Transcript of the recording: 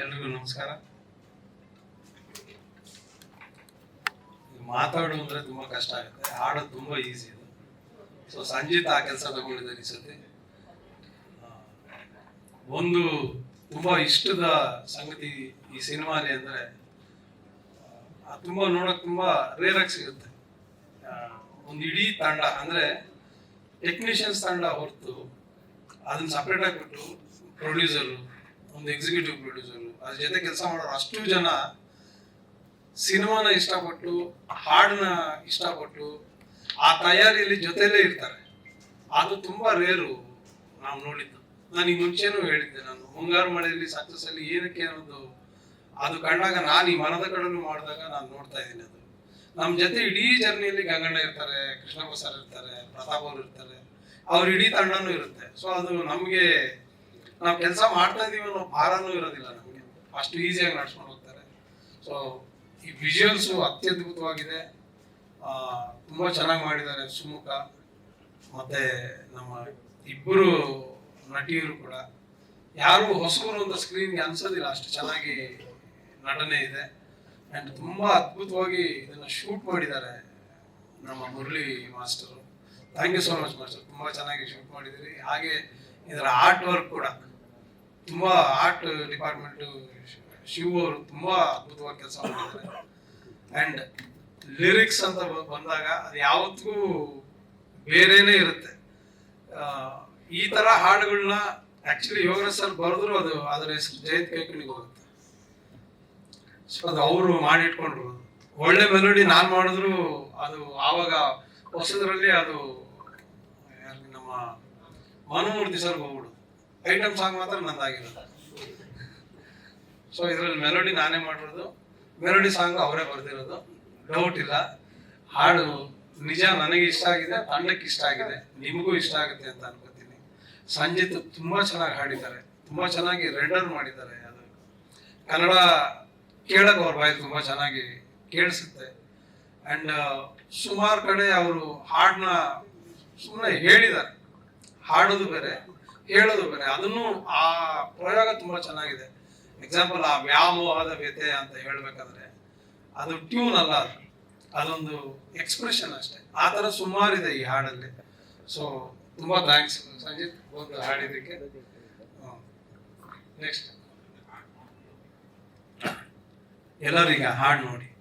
ಎಲ್ರಿಗೂ ನಮಸ್ಕಾರ. ಮಾತಾಡು ಅಂದ್ರೆ ತುಂಬಾ ಕಷ್ಟ ಆಗುತ್ತೆ. ಹಾಡೋದು ತುಂಬಾ ಈಸಿ ಅದು ಸೊ ಸಂಜೀತ್ ಆ ಕೆಲಸ ತಗೊಂಡಿದ್ದಾರೆ ಸತಿ ಒಂದು ತುಂಬಾ ಇಷ್ಟದ ಸಂಗತಿ ಈ ಸಿನಿಮಾಲಿ ಅಂದ್ರೆ ತುಂಬಾ ನೋಡಕ್ ತುಂಬಾ ರೇರ್ ಆಗಿ ಸಿಗುತ್ತೆ ಒಂದು ಇಡೀ ತಂಡ ಅಂದ್ರೆ ಟೆಕ್ನಿಷಿಯನ್ಸ್ ತಂಡ ಹೊರತು, ಅದನ್ನ ಸಪ್ರೇಟ್ ಆಗಿ ಬಿಟ್ಟು ಪ್ರೊಡ್ಯೂಸರು ಒಂದು ಎಕ್ಸಿಕ್ಯೂಟಿವ್ ಪ್ರೊಡ್ಯೂಸರ್ ಅದ್ರ ಜೊತೆ ಕೆಲಸ ಮಾಡೋರು ಅಷ್ಟು ಜನ ಸಿನಿಮಾನ ಇಷ್ಟಪಟ್ಟು ಹಾಡನ್ನ ಇಷ್ಟಪಟ್ಟು ಆ ತಯಾರಿಯಲ್ಲಿ ಜೊತೆಲೇ ಇರ್ತಾರೆ. ಅದು ತುಂಬಾ ರೇರು ನಾವು ನೋಡಿದ್ದು. ನಾನು ಈ ಮುಂಚೆನೂ ಹೇಳಿದ್ದೆ, ನಾನು ಮುಂಗಾರು ಮಳೆಯಲ್ಲಿ ಸಕ್ಸಸ್ ಅಲ್ಲಿ ಏನಕ್ಕೆ ಅನ್ನೋದು, ಅದು ಕಂಡಾಗ ನಾನು ಈ ಮನದ ಕಡಲು ಮಾಡಿದಾಗ ನಾನು ನೋಡ್ತಾ ಇದ್ದೀನಿ ಅದು. ನಮ್ಮ ಜೊತೆ ಇಡೀ ಜರ್ನಿಯಲ್ಲಿ ಗಂಗಣ್ಣ ಇರ್ತಾರೆ ಕೃಷ್ಣಪ್ಪ ಸರ್ ಇರ್ತಾರೆ, ಪ್ರತಾಪ್ ಅವರು ಇರ್ತಾರೆ. ಅವ್ರ ಇಡೀ ತಂಡನೂ ಇರುತ್ತೆ. ಸೊ ಅದು ನಮಗೆ ನಾವು ಕೆಲಸ ಮಾಡ್ತಾ ಇದೀವಿ ಅನ್ನೋ ಭಾರನೂ ಇರೋದಿಲ್ಲ ನಮಗೆ. ಅಷ್ಟು ಈಸಿಯಾಗಿ ನಡ್ಸ್ಕೊಂಡು ಹೋಗ್ತಾರೆ. ಸೊ ಈ ವಿಜುವಲ್ಸು ಅತ್ಯದ್ಭುತವಾಗಿದೆ. ತುಂಬ ಚೆನ್ನಾಗಿ ಮಾಡಿದ್ದಾರೆ ಸುಮುಖ. ಮತ್ತೆ ನಮ್ಮ ಇಬ್ಬರು ನಟಿಯರು ಕೂಡ. ಯಾರು ಹೊಸಬರು ಅಂತ ಸ್ಕ್ರೀನ್ಗೆ ಅನ್ಸೋದಿಲ್ಲ, ಅಷ್ಟು ಚೆನ್ನಾಗಿ ನಟನೆ ಇದೆ. ಅಂಡ್ ತುಂಬಾ ಅದ್ಭುತವಾಗಿ ಇದನ್ನ ಶೂಟ್ ಮಾಡಿದ್ದಾರೆ ನಮ್ಮ Murali master thank you so much master ತುಂಬಾ ಚೆನ್ನಾಗಿ ಶೂಟ್ ಮಾಡಿದಿರಿ ಹಾಗೆ ಇದರ ಆರ್ಟ್ ವರ್ಕ್ ಕೂಡ. ತುಂಬ ಆರ್ಟ್ ಡಿಪಾರ್ಟ್ಮೆಂಟ್ ಶಿವ ಅವರು ತುಂಬ ಅದ್ಭುತವಾಗಿ ಕೆಲಸ ಮಾಡಿದ್ದಾರೆ ಅಂಡ್ ಲಿರಿಕ್ಸ್ ಅಂತ ಬಂದಾಗ ಅದು ಯಾವತ್ತಿಗೂ ಬೇರೆನೇ ಇರುತ್ತೆ. ಈ ತರ ಹಾಡುಗಳನ್ನ ಆಕ್ಚುಲಿ ಯೋಗರಾಜ್ ಸರ್ ಬರೆದ್ರು ಅದು ಅದರ ಹೆಸರು ಜಯಂತ್ ಕೈಕಣಿಗೆ ಹೋಗುತ್ತೆ. ಸೊ ಅದು ಅವರು ಮಾಡಿಟ್ಕೊಂಡ್ರು ಒಳ್ಳೆ ಮೆಲೋಡಿ ನಾನು ಮಾಡಿದ್ರು ಅದು ಆವಾಗ ಹೊಸದ್ರಲ್ಲಿ ಅದು ನಮ್ಮ ಮನುಮೂರ್ತಿ ಸರ್ ಹೋಗ್ಬಿಡು. ಐಟಮ್ ಸಾಂಗ್ ಮಾತ್ರ ನಂದಾಗಿರೋದು. ಸೊ ಇದ್ರಲ್ಲಿ ಮೆಲೋಡಿ ನಾನೇ ಮಾಡಿರೋದು. ಮೆಲೋಡಿ ಸಾಂಗ್ ಅವರೇ ಬರ್ದಿರೋದು. ಡೌಟ್ ಇಲ್ಲ. ಹಾಡು ನಿಜ ನನಗೆ ಇಷ್ಟ ಆಗಿದೆ, ತಂಡಕ್ಕೆ ಇಷ್ಟ ಆಗಿದೆ, ನಿಮಗೂ ಇಷ್ಟ ಆಗುತ್ತೆ ಅಂತ ಅನ್ಕೋತೀನಿ. ಸಂಜಿತ್ ತುಂಬಾ ಚೆನ್ನಾಗಿ ಹಾಡಿದ್ದಾರೆ. ತುಂಬಾ ಚೆನ್ನಾಗಿ ರೆಂಡರ್ ಮಾಡಿದ್ದಾರೆ ಅದು. ಕನ್ನಡ ಕೇಳಕ್ ಅವ್ರ ಬಾಯಿ ತುಂಬಾ ಚೆನ್ನಾಗಿ ಕೇಳಿಸುತ್ತೆ. ಅಂಡ್ ಸುಮಾರು ಕಡೆ ಅವರು ಹಾಡನ್ನ ಸುಮ್ಮನೆ ಹೇಳಿದ್ದಾರೆ. ಹಾಡೋದು ಬೇರೆ, ಹೇಳೋದು ಬೇರೆ. ಅದನ್ನು ಆ ಪ್ರಯೋಗ ತುಂಬಾ ಚೆನ್ನಾಗಿದೆ. ಎಕ್ಸಾಂಪಲ್ ಆ ವ್ಯಾಮೋಹದ ವ್ಯತೆ ಅಂತ ಹೇಳ್ಬೇಕಾದ್ರೆ, ಅದು ಟ್ಯೂನ್ ಅಲ್ಲ ಅದು. ಅದೊಂದು ಎಕ್ಸ್ಪ್ರೆಷನ್ ಅಷ್ಟೇ. ಆ ಥರ ಸುಮಾರಿದೆ ಈ ಹಾಡಲ್ಲಿ. ಸೊ ತುಂಬಾ ಥ್ಯಾಂಕ್ಸ್ ಸಂಜಿತ್ ಒಂದು ಹಾಡಿದ್ದಕ್ಕೆ. ನೆಕ್ಸ್ಟ್ ಎಲ್ಲರಿಗ ಹಾಡು ನೋಡಿ.